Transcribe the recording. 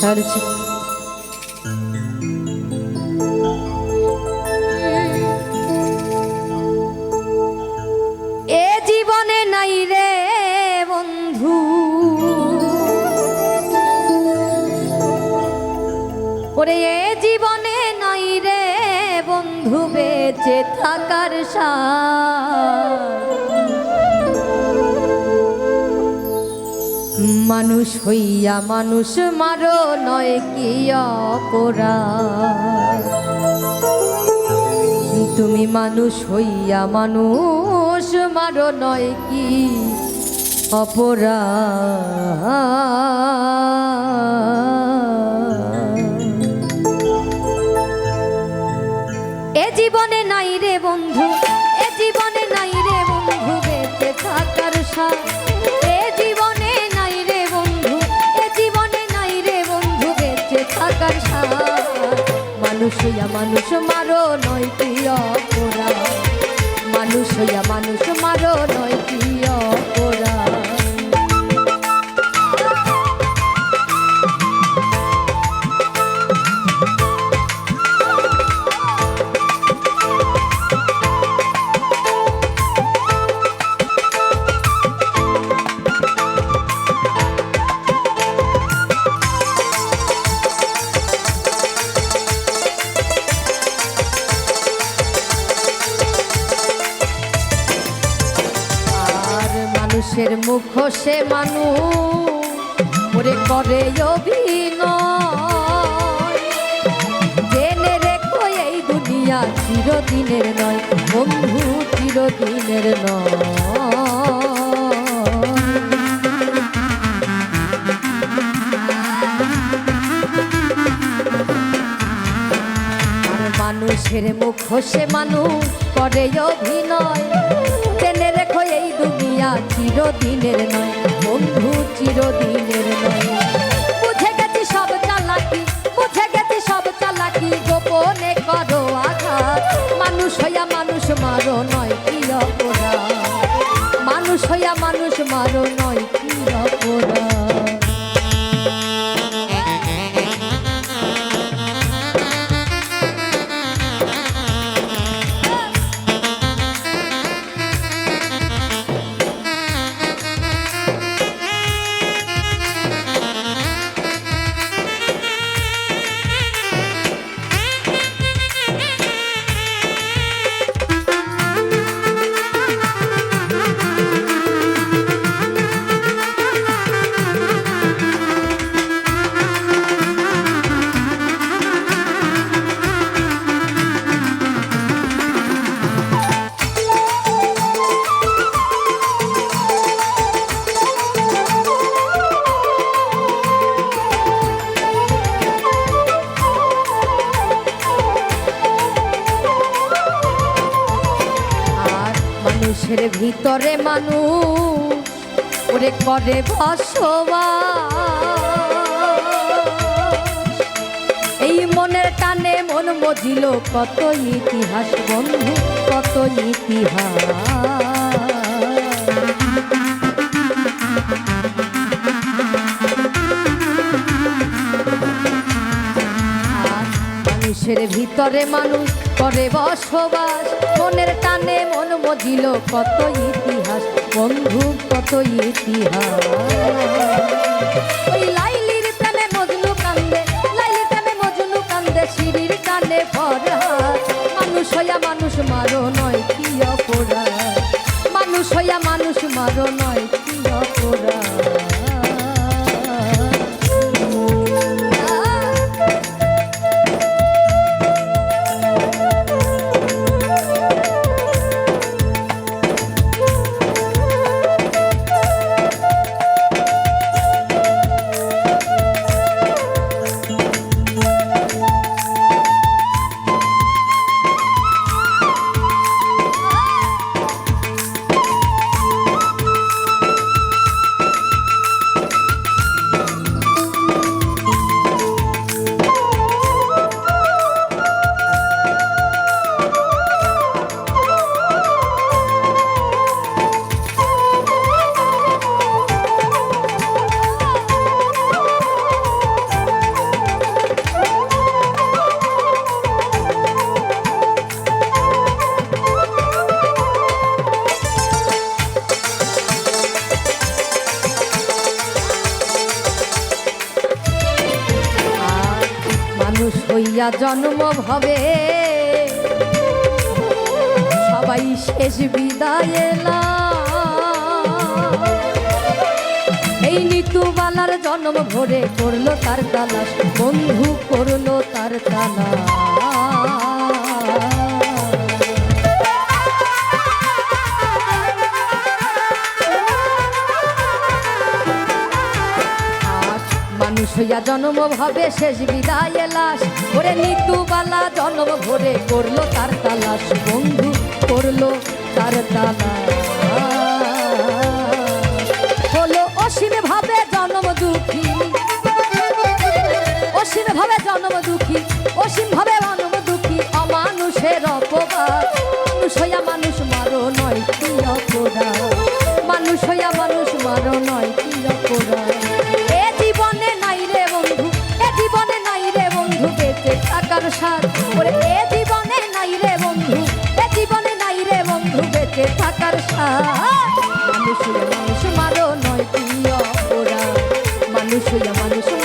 Tarık'cığım. মানুষ হইয়া মানুষ মারো, নয় কি অপরাধ? তুমি মানুষ হইয়া মানুষ মারো, নয় কি অপরাধ? এ জীবনে নাই রে বন্ধু, এ জীবনে নাই রে বন্ধু, বেঁচে থাকার সাথ মানুষ হইয়া মানুষ মারো নয় অপরাধ। মানুষ হইয়া মানুষ মারো নয় কি মুখ সে মানুষ ওরে করে জেনে রেখো এই দুনিয়া চিরদিনের নয়, বন্ধু চিরদিনের নয়। মানুষের মুখ সে মানুষ করে অভিনয়। দুনিয়া চিরদিনের নয়, বন্ধু চিরদিনের নয়। বুঝে গেছি সব চালাকি, বুঝে গেছি সব চালাকি, গোপনে করো আঘাত। মানুষ হইয়া মানুষ মারো নয়, কি অপরাধ। মানুষ হইয়া মানুষ মারো নয়। মানুষের ভিতরে মানুষ, ওরে করে বসবাস। এই মনের টানে মন মজিল, কত ইতিহাস বন্ধু, কত ইতিহাস। মানুষের ভিতরে মানুষ করে বসবাস, মনের মজিল কত ইতিহাস, বন্ধু, কত ইতিহাস। কান্দে কান্দে মানুষ, মারো নয় কি অপরাধ। মানুষ হইয়া মানুষ, মারো নয় হইয়া জন্ম ভবে। সবাই শেষ বিদায় না এই নিতুবালার জন্ম ভরে করল তার তালাশ, বন্ধু করল তার তালাশ। মানুষ জন্ম ভাবে শেষ বিদায় লাশ। ওরে নিতুবালা জন্ম ভরে করল তার তালাশ। বন্ধু করল তার তালাশ। হলো অসীম ভাবে জন্ম দুঃখী। অসীম ভাবে জন্ম দুঃখী। অসীম ওরে, এ জীবনে নাই রে বন্ধু, এ জীবনে নাই রে বন্ধু, বেঁচে থাকার সার। মানুষ মানুষ, মারো নয় ওরা মানুষ মানুষ